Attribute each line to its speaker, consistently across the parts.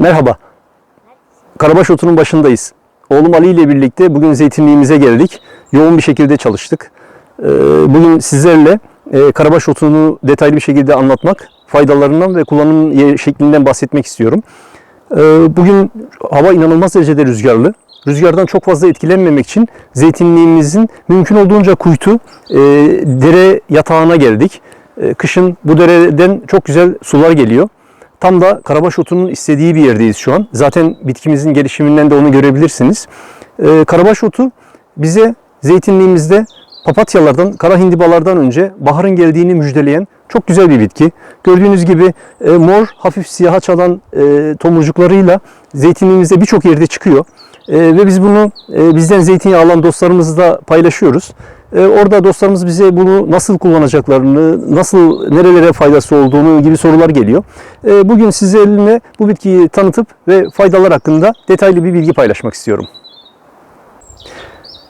Speaker 1: Merhaba. Karabaş Otu'nun başındayız. Oğlum Ali ile birlikte bugün zeytinliğimize geldik. Yoğun bir şekilde çalıştık. Ee, Bugün sizlerle e, Karabaş Otu'nu detaylı bir şekilde anlatmak, faydalarından ve kullanım şeklinden bahsetmek istiyorum. Ee, Bugün hava inanılmaz derecede rüzgarlı. Rüzgardan çok fazla etkilenmemek için zeytinliğimizin mümkün olduğunca kuytu e, dere yatağına geldik. E, Kışın bu dereden çok güzel sular geliyor. Tam da Karabaş otunun istediği bir yerdeyiz şu an. Zaten bitkimizin gelişiminden de onu görebilirsiniz. Ee, Karabaş otu bize zeytinliğimizde papatyalardan, kara hindibalardan önce baharın geldiğini müjdeleyen çok güzel bir bitki. Gördüğünüz gibi e, mor, hafif siyaha çalan e, tomurcuklarıyla zeytinliğimizde birçok yerde çıkıyor. E, ve biz bunu e, bizden zeytinyağı alan dostlarımızla paylaşıyoruz. E, orada dostlarımız bize bunu nasıl kullanacaklarını, nasıl nerelere faydası olduğunu gibi sorular geliyor. E, bugün sizinle bu bitkiyi tanıtıp ve faydalar hakkında detaylı bir bilgi paylaşmak istiyorum.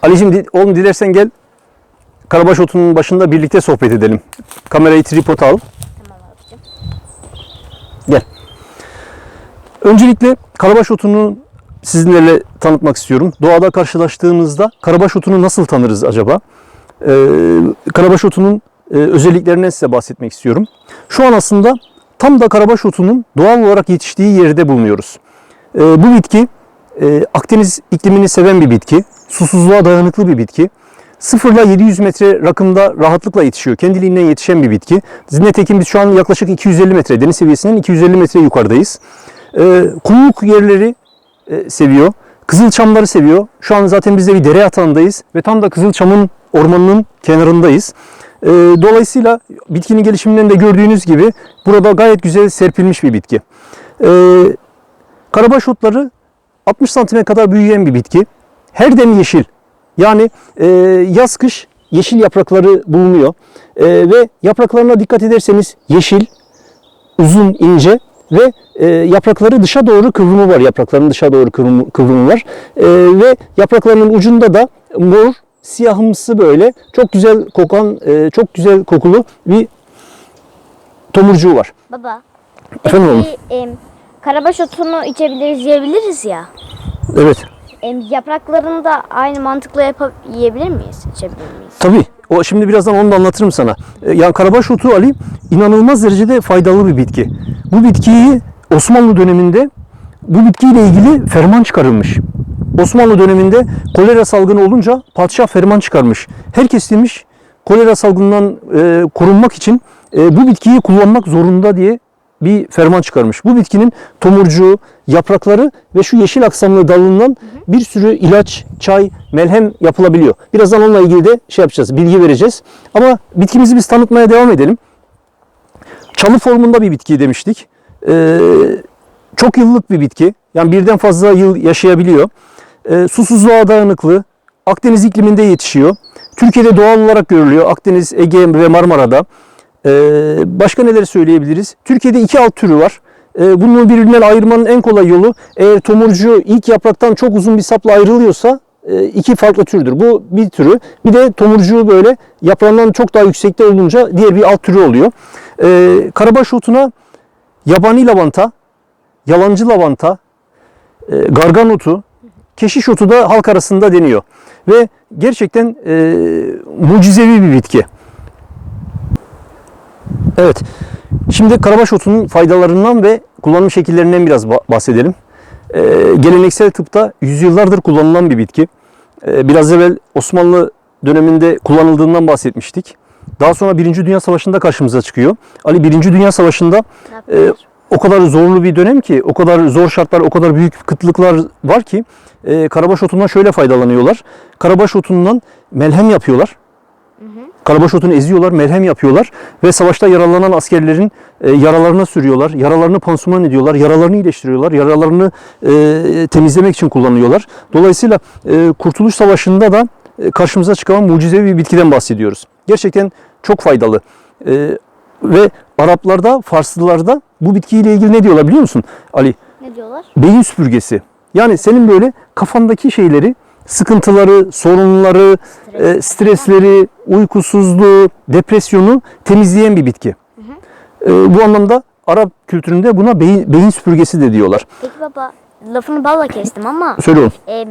Speaker 1: Ali'cim oğlum dilersen gel Karabaş otunun başında birlikte sohbet edelim. Kamerayı tripod al.
Speaker 2: Tamam abicim.
Speaker 1: Gel. Öncelikle karabaş otunu sizinle tanıtmak istiyorum. Doğada karşılaştığımızda karabaş otunu nasıl tanırız acaba? Ee, karabaş otunun e, özelliklerinden size bahsetmek istiyorum. Şu an aslında tam da karabaş otunun doğal olarak yetiştiği yerde bulunuyoruz. Ee, bu bitki e, Akdeniz iklimini seven bir bitki. Susuzluğa dayanıklı bir bitki. 0 ile 700 metre rakımda rahatlıkla yetişiyor. Kendiliğinden yetişen bir bitki. Nitekim biz şu an yaklaşık 250 metre, deniz seviyesinden 250 metre yukarıdayız. Ee, kumluk yerleri e, seviyor. Kızılçamları seviyor. Şu an zaten biz de bir dere yatağındayız ve tam da Kızılçam'ın ormanının kenarındayız. Ee, dolayısıyla bitkinin gelişiminden de gördüğünüz gibi burada gayet güzel serpilmiş bir bitki. Ee, karabaş otları 60 santime kadar büyüyen bir bitki. Her dem yeşil. Yani e, yaz kış yeşil yaprakları bulunuyor. E, ve yapraklarına dikkat ederseniz yeşil, uzun, ince ve e, yaprakları dışa doğru kıvrımı var. Yaprakların dışa doğru kıvrımı, kıvrımı var. E, ve yapraklarının ucunda da mor, siyahımsı böyle çok güzel kokan, e, çok güzel kokulu bir tomurcuğu var.
Speaker 2: Baba.
Speaker 1: Efendim oğlum?
Speaker 2: Peki em, karabaş otunu içebiliriz, yiyebiliriz ya.
Speaker 1: Evet.
Speaker 2: Em, yapraklarını da aynı mantıkla yapıp yiyebilir miyiz? İçebilir miyiz?
Speaker 1: Tabii. O şimdi birazdan onu da anlatırım sana. E, Yani karabaş otu Ali inanılmaz derecede faydalı bir bitki. Bu bitkiyi Osmanlı döneminde bu bitkiyle ilgili ferman çıkarılmış. Osmanlı döneminde kolera salgını olunca padişah ferman çıkarmış. Herkes demiş kolera salgından e, korunmak için e, bu bitkiyi kullanmak zorunda diye bir ferman çıkarmış. Bu bitkinin tomurcuğu, yaprakları ve şu yeşil aksamlı dalından bir sürü ilaç, çay, melhem yapılabiliyor. Birazdan onunla ilgili de şey yapacağız, bilgi vereceğiz. Ama bitkimizi biz tanıtmaya devam edelim. Çalı formunda bir bitki demiştik. Ee, çok yıllık bir bitki. Yani birden fazla yıl yaşayabiliyor. Ee, susuzluğa dayanıklı. Akdeniz ikliminde yetişiyor. Türkiye'de doğal olarak görülüyor. Akdeniz, Ege ve Marmara'da. Ee, başka neler söyleyebiliriz? Türkiye'de iki alt türü var. Ee, bunu birbirinden ayırmanın en kolay yolu eğer tomurcuğu ilk yapraktan çok uzun bir sapla ayrılıyorsa e, iki farklı türdür. Bu bir türü. Bir de tomurcuğu böyle yaprağından çok daha yüksekte olunca diğer bir alt türü oluyor. Ee, karabaş otuna yabani lavanta, yalancı lavanta, e, gargan otu, keşiş otu da halk arasında deniyor. Ve gerçekten e, mucizevi bir bitki. Evet. Şimdi karabaş otunun faydalarından ve kullanım şekillerinden biraz ba- bahsedelim. Ee, geleneksel tıpta yüzyıllardır kullanılan bir bitki. Ee, biraz evvel Osmanlı döneminde kullanıldığından bahsetmiştik. Daha sonra Birinci Dünya Savaşı'nda karşımıza çıkıyor. Ali Birinci Dünya Savaşı'nda
Speaker 2: yapıyorlar?
Speaker 1: o kadar zorlu bir dönem ki, o kadar zor şartlar, o kadar büyük kıtlıklar var ki e, karabaş otundan şöyle faydalanıyorlar. Karabaş otundan melhem yapıyorlar. Karabaş otunu eziyorlar, melhem yapıyorlar ve savaşta yaralanan askerlerin e, yaralarına sürüyorlar. Yaralarını pansuman ediyorlar, yaralarını iyileştiriyorlar, yaralarını e, temizlemek için kullanıyorlar. Dolayısıyla e, Kurtuluş Savaşı'nda da e, karşımıza çıkan mucizevi bir bitkiden bahsediyoruz. Gerçekten çok faydalı. E, ve Araplarda, Farslılarda bu bitkiyle ilgili ne diyorlar biliyor musun Ali?
Speaker 2: Ne diyorlar?
Speaker 1: beyin süpürgesi. Yani senin böyle kafandaki şeyleri, sıkıntıları, sorunları, e, stresleri, uykusuzluğu, depresyonu temizleyen bir bitki. E, bu anlamda Arap kültüründe buna beyin, beyin süpürgesi de diyorlar.
Speaker 2: Peki baba lafını balla kestim ama
Speaker 1: Söyle oğlum.
Speaker 2: e,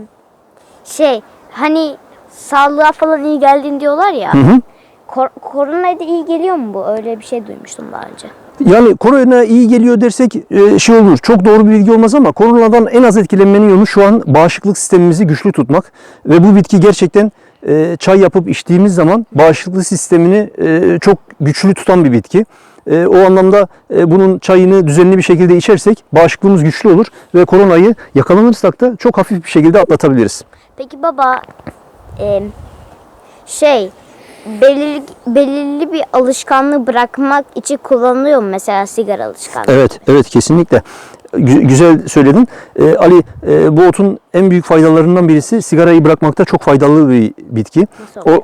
Speaker 2: şey hani sağlığa falan iyi geldiğini diyorlar ya.
Speaker 1: Hı hı.
Speaker 2: Kor- koronaya da iyi geliyor mu bu? Öyle bir şey duymuştum daha önce.
Speaker 1: Yani korona iyi geliyor dersek e, şey olur. Çok doğru bir bilgi olmaz ama koronadan en az etkilenmenin yolu şu an bağışıklık sistemimizi güçlü tutmak. Ve bu bitki gerçekten e, çay yapıp içtiğimiz zaman bağışıklık sistemini e, çok güçlü tutan bir bitki. O anlamda bunun çayını düzenli bir şekilde içersek bağışıklığımız güçlü olur ve koronayı yakalanırsak da çok hafif bir şekilde atlatabiliriz.
Speaker 2: Peki baba şey belirli, belirli bir alışkanlığı bırakmak için kullanılıyor mesela sigara alışkanlığı?
Speaker 1: Evet, evet kesinlikle. Gü- güzel söyledin. Ee, Ali, e, bu otun en büyük faydalarından birisi sigarayı bırakmakta çok faydalı bir bitki.
Speaker 2: Nasıl
Speaker 1: O,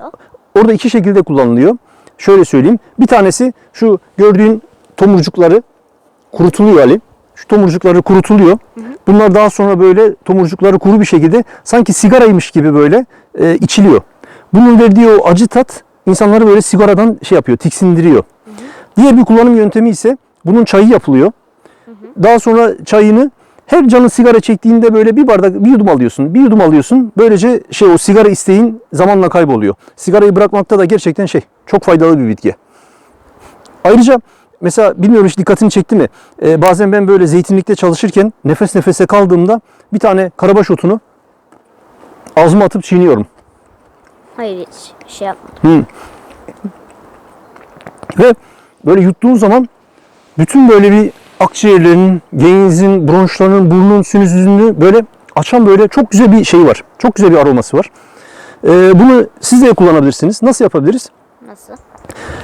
Speaker 1: orada iki şekilde kullanılıyor. Şöyle söyleyeyim. Bir tanesi şu gördüğün tomurcukları kurutuluyor Ali. Şu tomurcukları kurutuluyor. Bunlar daha sonra böyle tomurcukları kuru bir şekilde sanki sigaraymış gibi böyle e, içiliyor. Bunun verdiği o acı tat insanları böyle sigaradan şey yapıyor, tiksindiriyor. Diğer bir kullanım yöntemi ise bunun çayı yapılıyor. Daha sonra çayını her canın sigara çektiğinde böyle bir bardak bir yudum alıyorsun. Bir yudum alıyorsun. Böylece şey o sigara isteğin zamanla kayboluyor. Sigarayı bırakmakta da gerçekten şey çok faydalı bir bitki. Ayrıca mesela bilmiyorum hiç dikkatini çekti mi? Ee, bazen ben böyle zeytinlikte çalışırken nefes nefese kaldığımda bir tane karabaş otunu ağzıma atıp çiğniyorum.
Speaker 2: Hayır hiç şey yapmadım.
Speaker 1: Hı. Ve böyle yuttuğun zaman bütün böyle bir akciğerlerin, genizin, bronşlarının, burnun, sinüzünü böyle açan böyle çok güzel bir şey var. Çok güzel bir aroması var. Ee, bunu siz de kullanabilirsiniz. Nasıl yapabiliriz?
Speaker 2: Nasıl?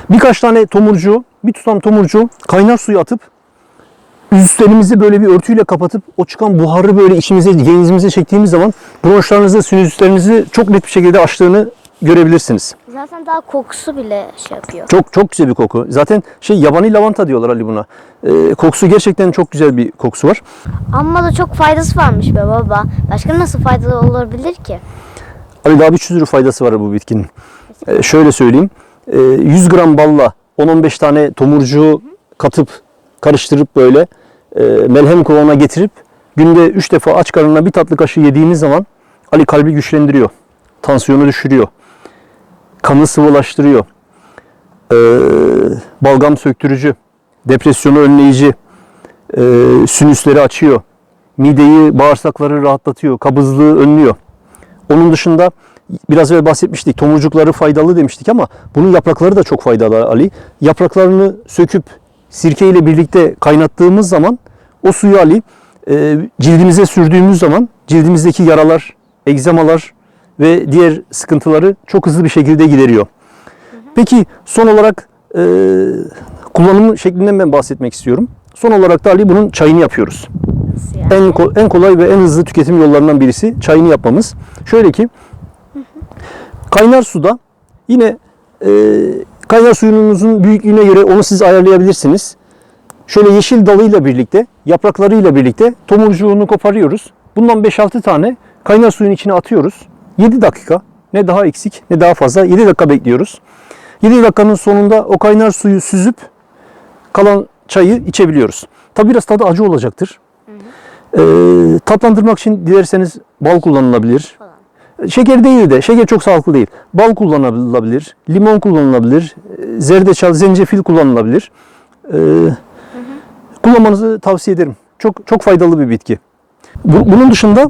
Speaker 1: Birkaç tane tomurcuğu, bir tutam tomurcuğu kaynar suya atıp üstlerimizi böyle bir örtüyle kapatıp o çıkan buharı böyle içimize, genizimize çektiğimiz zaman bronşlarınızı, sinüzlerinizi çok net bir şekilde açtığını görebilirsiniz.
Speaker 2: Zaten daha kokusu bile şey yapıyor.
Speaker 1: Çok çok güzel bir koku. Zaten şey yabani lavanta diyorlar Ali buna. Ee, kokusu gerçekten çok güzel bir kokusu var.
Speaker 2: Ama da çok faydası varmış be baba. Başka nasıl faydalı olabilir ki?
Speaker 1: Ali daha bir sürü faydası var bu bitkinin. Ee, şöyle söyleyeyim. Ee, 100 gram balla 10-15 tane tomurcuğu katıp karıştırıp böyle e, melhem kıvamına getirip günde 3 defa aç karnına bir tatlı kaşığı yediğiniz zaman Ali kalbi güçlendiriyor. Tansiyonu düşürüyor. Kanı sıvılaştırıyor. Ee, balgam söktürücü, depresyonu önleyici, e, sinüsleri açıyor. Mideyi, bağırsakları rahatlatıyor, kabızlığı önlüyor. Onun dışında biraz evvel bahsetmiştik. Tomurcukları faydalı demiştik ama bunun yaprakları da çok faydalı Ali. Yapraklarını söküp sirke ile birlikte kaynattığımız zaman o suyu Ali e, cildimize sürdüğümüz zaman cildimizdeki yaralar, egzamalar ve diğer sıkıntıları çok hızlı bir şekilde gideriyor. Peki son olarak e, kullanım şeklinden ben bahsetmek istiyorum. Son olarak da Ali bunun çayını yapıyoruz
Speaker 2: yani?
Speaker 1: en en kolay ve en hızlı tüketim yollarından birisi çayını yapmamız. Şöyle ki kaynar suda yine e, kaynar suyunuzun büyüklüğüne göre onu siz ayarlayabilirsiniz. Şöyle yeşil dalıyla birlikte, yapraklarıyla birlikte tomurcuğunu koparıyoruz. Bundan 5-6 tane kaynar suyun içine atıyoruz. 7 dakika ne daha eksik ne daha fazla 7 dakika bekliyoruz. 7 dakikanın sonunda o kaynar suyu süzüp kalan çayı içebiliyoruz. Tabi biraz tadı acı olacaktır. Ee, tatlandırmak için dilerseniz bal kullanılabilir. Şeker değil de, şeker çok sağlıklı değil. Bal kullanılabilir, limon kullanılabilir, e, zerdeçal, zencefil kullanılabilir. Ee, kullanmanızı tavsiye ederim. Çok çok faydalı bir bitki. Bu- bunun dışında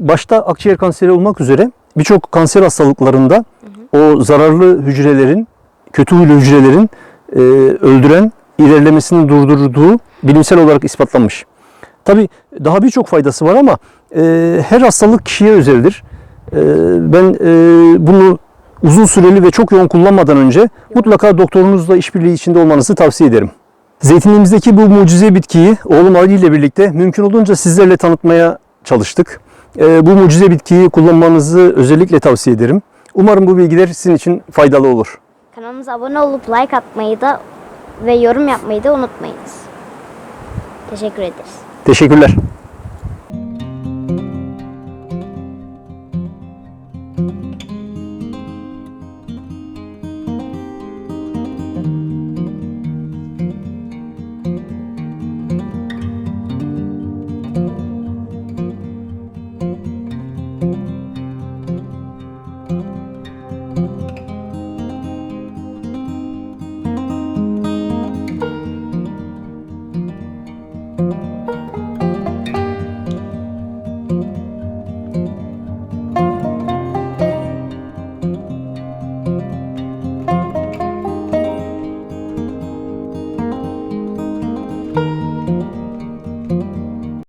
Speaker 1: başta akciğer kanseri olmak üzere birçok kanser hastalıklarında o zararlı hücrelerin, kötü huylu hücrelerin e, öldüren, ilerlemesini durdurduğu bilimsel olarak ispatlanmış. Tabi daha birçok faydası var ama e, her hastalık kişiye özeldir. E, ben e, bunu uzun süreli ve çok yoğun kullanmadan önce mutlaka doktorunuzla işbirliği içinde olmanızı tavsiye ederim. Zeytinliğimizdeki bu mucize bitkiyi oğlum Ali ile birlikte mümkün olduğunca sizlerle tanıtmaya çalıştık. Ee, bu mucize bitkiyi kullanmanızı özellikle tavsiye ederim. Umarım bu bilgiler sizin için faydalı olur.
Speaker 2: Kanalımıza abone olup like atmayı da ve yorum yapmayı da unutmayınız. Teşekkür ederiz.
Speaker 1: Teşekkürler.